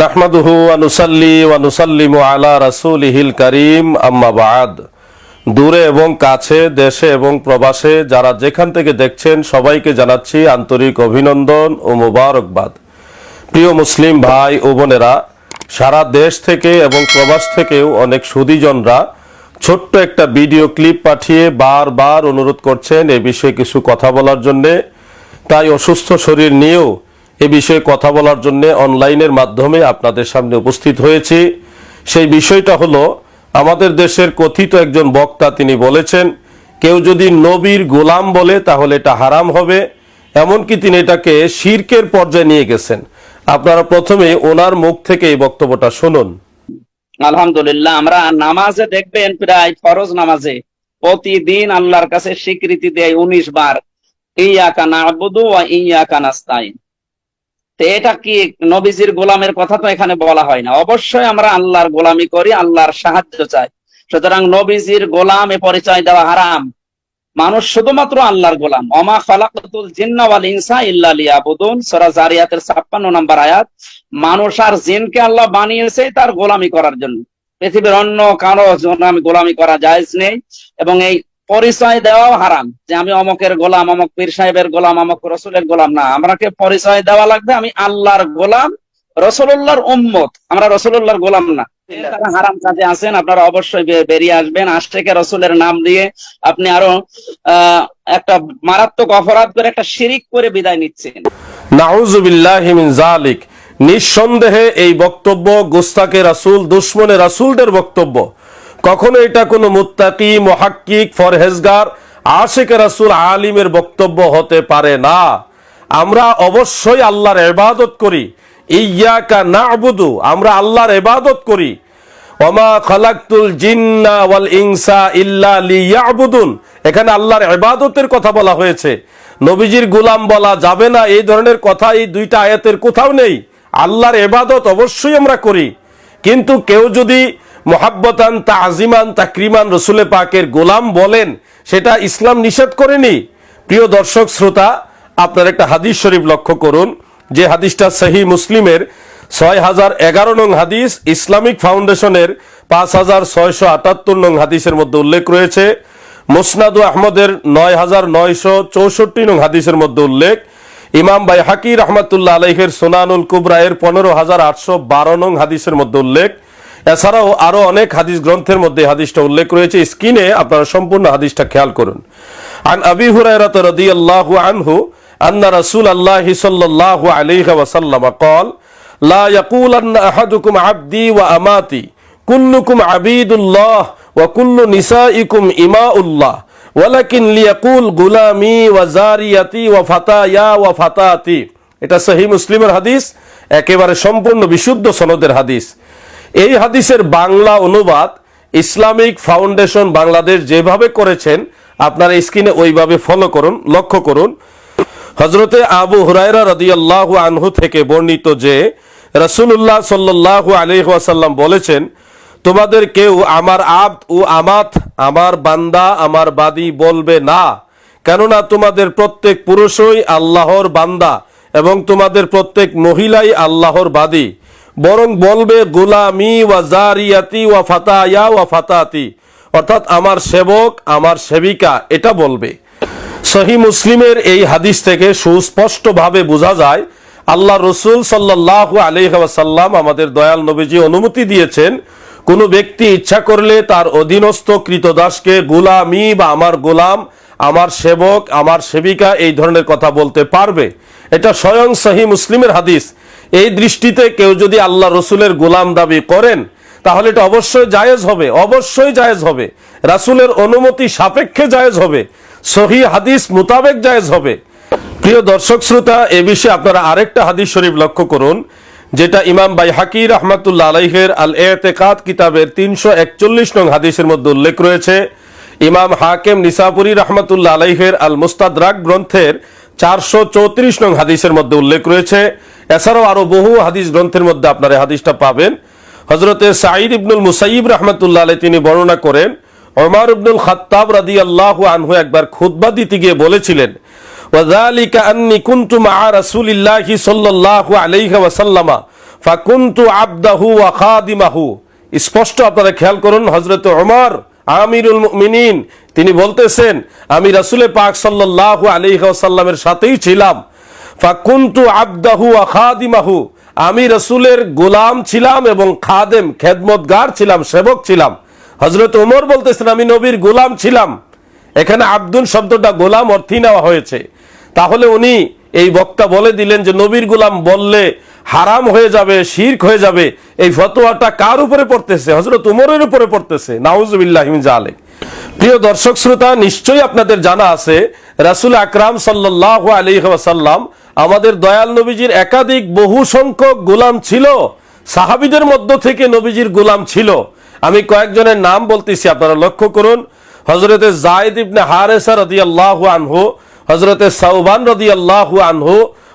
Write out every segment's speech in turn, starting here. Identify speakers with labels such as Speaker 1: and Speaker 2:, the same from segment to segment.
Speaker 1: নাহমাদুহু আনুসাল্লি ওয়ানুসাল্লিমু আলা রাসূলিহিল করিম, আম্মা বাদ। দূরে এবং কাছে, দেশে এবং প্রবাসে যারা যেখান থেকে দেখছেন, সবাইকে জানাচ্ছি আন্তরিক অভিনন্দন ও মোবারকবাদ। প্রিয় মুসলিম ভাই ও বোনেরা, সারা দেশ থেকে এবং প্রবাস থেকেও অনেক সুদীজনরা ছোট্ট একটা ভিডিও ক্লিপ পাঠিয়ে বারবার অনুরোধ করছেন এ বিষয়ে কিছু কথা বলার জন্যে। তাই অসুস্থ শরীর নিয়েও এ বিষয়ে কথা বলার জন্য অনলাইনের মাধ্যমে আপনাদের সামনে উপস্থিত হয়েছি। সেই বিষয়টা হলো, আমাদের দেশের কথিত একজন বক্তা তিনি বলেছেন, কেউ যদি নবীর গোলাম বলে তাহলে এটা হারাম হবে। এমনকি তিনি এটাকে শির্কের পর্যায়ে নিয়ে গেছেন। আপনারা প্রথমে ওনার মুখ থেকে এই বক্তব্যটা শুনুন।
Speaker 2: আলহামদুলিল্লাহ, আমরা নামাজে দেখবেন প্রায় ফরজ নামাজে প্রতিদিন আল্লাহর কাছে স্বীকৃতি দেয় উনিশ বার ইয়া কানা আবুদু ইয়া কানাস্তাইন তো এটা কি নবীজির গোলামের কথা তো এখানে বলা হয় না। অবশ্যই আমরা আল্লাহর গোলামি করি, আল্লাহর সাহায্য চাই। সুতরাং নবীজির গোলাম পরিচয় দেওয়া হারাম। মানুষ শুধুমাত্র আল্লাহর গোলাম। অমা খালাকাতুল জিন্না ওয়াল ইনসা ইল্লা লিয়াবুদুন। সূরা জারিয়াতের 56 নম্বর আয়াত, মানুষ আর জিনকে আল্লাহ বানিয়েছে তার গোলামি করার জন্য। পৃথিবীর অন্য কারও জন্য আমি গোলামি করা জায়েজ নেই। এবং এই পরিচয় দেওয়াও হারাম। যে আমি অমকের গোলাম অমক পীর সাহেবের গোলাম অমক রসুলের গোলাম না। আমাকে পরিচয় দেওয়া লাগবে? আমি আল্লাহর গোলাম রসুল্লাহর উম্মত। আমরা রসুল্লাহর গোলাম না। হারাম কাজে আছেন আপনারা অবশ্যই বেরিয়ে আসবেন। আশটেকে রসুলের নাম দিয়ে আপনি আরও আহ একটা মারাত্মক অপরাধ করে একটা শিরিক করে বিদায় নিচ্ছেন।
Speaker 1: নাউজুবিল্লাহি মিন জালিক নিঃসন্দেহে এই বক্তব্য গুস্তাকে রাসূল দুশ্মনে রাসূলদের বক্তব্য। কখনো এটা কোনো মুত্তাকি, মুহাক্কিক, ফরহেজগার, আশিকে রাসূল আলিমের বক্তব্য হতে পারে না। আমরা অবশ্যই আল্লাহর এবাদত করি। ইয়াকা না'বুদু, আমরা আল্লাহর ইবাদত করি। ওমা খালাকতুল জিন্না ওয়াল ইনসা ইল্লা লিয়াবুদুন, এখানে আল্লাহর ইবাদতের কথা বলা হয়েছে। নবীজির গোলাম বলা যাবে না, এই ধরনের কথা এই দুইটা আয়াতের কোথাও নেই। আল্লাহর ইবাদত অবশ্যই আমরা করি। কিন্তু কেউ যদি মোহাব্বতান, তাজিমান, তাকরিমান রসুলে পাকের গোলাম বলেন, সেটা ইসলাম নিষেধ করেনি। প্রিয় দর্শক, শ্রোতা, আপনার একটা হাদিস শরীফ লক্ষ্য করুন। যে হাদিসটা সহি মুসলিমের ছয় হাজার এগারো নং হাদিস, ইসলামিক ফাউন্ডেশনের পাঁচ হাজার ছয়শো আটাত্তর নং হাদিসের মধ্যে উল্লেখ রয়েছে। মুসনাদু আহমদের নয় হাজার নয়শো চৌষট্টি নং হাদিসের মধ্যে উল্লেখ। ইমাম বাই হাকির রহমাতুল্লাহ আলাইহের সোনানুল কুবরায়ের পনেরো হাজার আটশো বারো নং হাদিসের মধ্যে উল্লেখ। এছাড়াও আরো অনেক হাদিস গ্রন্থের মধ্যে এই হাদিসটা উল্লেখ রয়েছে স্ক্রিনে আপনারা সম্পূর্ণ হাদিসটা খেয়াল করুন আন আবি হুরায়রাত রাদিয়াল্লাহু আনহু আন্না রাসূল আল্লাহ সাল্লাল্লাহু আলাইহি ওয়াসাল্লাম قال لا يقولن احدكم عبدي واماتي كلكم عبيد الله وكل نسائكم إماء الله ولكن ليقول غلامي وزاريتي وفتايا وفتاتي এটা সহি মুসলিমের হাদিস একেবারে সম্পূর্ণ বিশুদ্ধ সনদের হাদিস এই হাদিসের বাংলা অনুবাদ ইসলামিক ফাউন্ডেশন বাংলাদেশ যেভাবে করেছেন, আপনারা স্ক্রিনে ওইভাবে ফলো করুন, লক্ষ্য করুন। হজরতে আবু হুরায়রা রাদিয়াল্লাহু আনহু থেকে বর্ণিত যে, রাসূলুল্লাহ সাল্লাল্লাহু আলাইহি ওয়াসাল্লাম বলেছেন, তোমাদের কেউ আমার আব ও আমাত, আমার বান্দা, আমার বাদী বলবে না। কেননা তোমাদের প্রত্যেক পুরুষই আল্লাহর বান্দা এবং তোমাদের প্রত্যেক মহিলাই আল্লাহর বাদী। বরং বলবে, গুলামি ওয়া জারিয়াতি ওয়া ফাতায়া ওয়া ফাতাতি। অর্থাৎ আমার সেবক, আমার সেবিকা, এটা বলবে। সহি মুসলিমের এই হাদিস থেকে সুস্পষ্টভাবে বোঝা যায়, আল্লাহ রসুল সাল্লাহ আলহাসাল্লাম আমাদের দয়াল নবীজি অনুমতি দিয়েছেন, কোনো ব্যক্তি ইচ্ছা করলে তার অধীনস্থ কৃতদাসকে গোলামি বা আমার গোলাম, আমার সেবক, আমার সেবিকা এই ধরনের কথা বলতে পারবে। এটা স্বয়ং সহি মুসলিমের হাদিস। এই দৃষ্টিতে কেউ যদি আল্লাহ রসুলের গোলাম দাবি করেন, তাহলে এটা অবশ্যই জায়েজ হবে, অবশ্যই জায়েজ হবে। রাসুলের অনুমতি সাপেক্ষে জায়েজ হবে, সহি হাদিস মোতাবেক জায়েজ হবে। প্রিয় দর্শক শ্রোতা, এ বিষয়ে আপনারা আরেকটা হাদিস শরীফ লক্ষ্য করুন, যেটা ইমাম বাই হাকির রহমাতুল্লাহ আলাইহের আল এতেকাত কিতাবের তিনশো একচল্লিশ নং হাদিসের মধ্যে উল্লেখ রয়েছে। ইমাম হাকেম নিসাপুরি রহমাতুল্লাহ আলাইহের আল মুস্তাদরাক গ্রন্থের চারশো চৌত্রিশ নং হাদিসের মধ্যে উল্লেখ রয়েছে এছাড়াও আরো বহু হাদিস গ্রন্থের মধ্যে আপনারা এই হাদিসটা পাবেন হজরতে সাঈদ ইবনুল মুসাইব রহমতুল্লাহ আলাই তিনি বর্ণনা করেন ওমর ইবনুল খাত্তাব রাদি আল্লাহ আনহু একবার খুতবা দিতে গিয়ে বলেছিলেন وذلك أني كنت مع رسول الله صلى الله عليه وسلم ফাকুন্তু আবদাহু ওয়া খাদিমাহু স্পষ্ট আপনারা খেয়াল করুন হজরত ওমর আমিরুল মুমিনিন, তিনি বলতেছেন, আমি রাসূলে পাক সাল্লাল্লাহু আলাইহি ওয়াসাল্লামের সাথেই ছিলাম। ফাকুন্তু আবদাহু ওয়া খাদিমাহু, আমি রসুলের গোলাম ছিলাম এবং খাদেম, খেদমতগার ছিলাম, সেবক ছিলাম। হজরত ওমর বলতেছেন, আমি নবীর গোলাম ছিলাম। এখানে আব্দুল শব্দটা গোলাম অর্থই নেওয়া হয়েছে। তাহলে উনি এই বক্তা বলে দিলেন যে, নবীর গোলাম বললে হারাম হয়ে যাবে, শির্ক হয়ে যাবে, এই ফতোয়াটা কার উপরে পড়তেছে? হজরত উমরের উপরে পড়তেছে। নাউজুবিল্লাহ জালেক প্রিয় দর্শক শ্রোতা, নিশ্চয়ই আপনাদের জানা আছে, রাসুল আকরাম সাল্লাহ আলী ওয়াসাল্লাম আমাদের দয়াল নবীজির একাধিক বহু সংখ্যক গোলাম ছিল। সাহাবিদের মধ্য থেকে নবীজির গোলাম ছিল। আমি কয়েকজনের নাম বলতেছি, আপনারা লক্ষ্য করুন। হজরতে জায়দ ইবনে হারেসা রদি আল্লাহ আনহু হজরতে সাউবান রদি আল্লাহ আনহু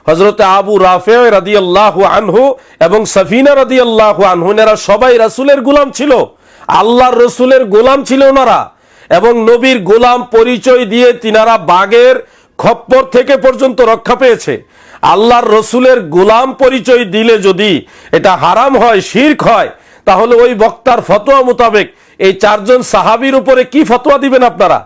Speaker 1: হজরতে আবু রাফে রদি আল্লাহ আনহু এবং সফিনা রদি আল্লাহ আনহু, এরা সবাই রাসুলের গোলাম ছিল। আল্লাহর রসুলের গোলাম ছিল ওনারা। এবং নবীর গোলাম পরিচয় দিয়ে তিনারা বাগের খপ্পর থেকে পর্যন্ত রক্ষা পেয়েছে। আল্লাহর রসুলের গোলাম পরিচয় দিলে যদি এটা হারাম হয়, শির্ক হয়, তাহলে ওই বক্তার ফতোয়া মোতাবেক এই চারজন সাহাবির উপরে কি ফতোয়া দিবেন আপনারা?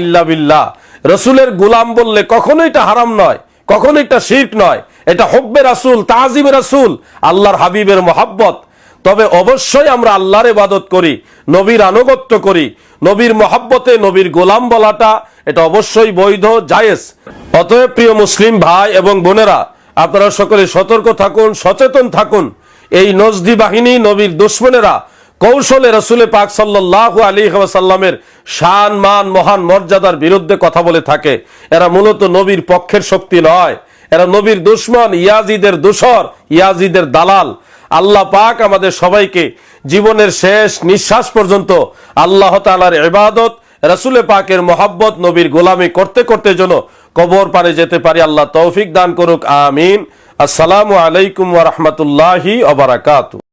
Speaker 1: ইল্লা বিল্লাহ। রসুলের গোলাম বললে কখনো এটা হারাম নয় কখনো এটা শির্ক নয়। এটা হব্বে রাসুল তাজিমে রাসুল, আল্লাহর হাবিবের মহাব্বত। তবে অবশ্যই আমরা আল্লাহর ইবাদত করি, নবীর আনুগত্য করি। নবীর মহাব্বতে নবীর গোলাম বলাটা এটা অবশ্যই বৈধ, জায়েজ। অতএব প্রিয় মুসলিম ভাই এবং বোনেরা, আপনারা সকলে সতর্ক থাকুন, সচেতন থাকুন। এই নজদি বাহিনী, নবীর দুশ্মনেরা কৌশলে রসুলে পাক সাল্লাহ আলী সাল্লামের শান, মান, মহান মর্যাদার বিরুদ্ধে কথা বলে থাকে। এরা মূলত নবীর পক্ষের শক্তি নয়। এরা নবীর দুশ্মন, ইয়াজিদের দূষর, ইয়াজিদের দালাল। আল্লাহ পাক আমাদের সবাইকে জীবনের শেষ নিঃশ্বাস পর্যন্ত আল্লাহ তালার ইবাদত রসুলে পাকের মোহাব্বত নবীর গোলামি করতে করতে যেন কবর পারে যেতে পারি। আল্লাহ তৌফিক দান করুক। আমিন। আসসালামু আলাইকুম ওয়া রাহমাতুল্লাহি ওয়া বারাকাতুহু।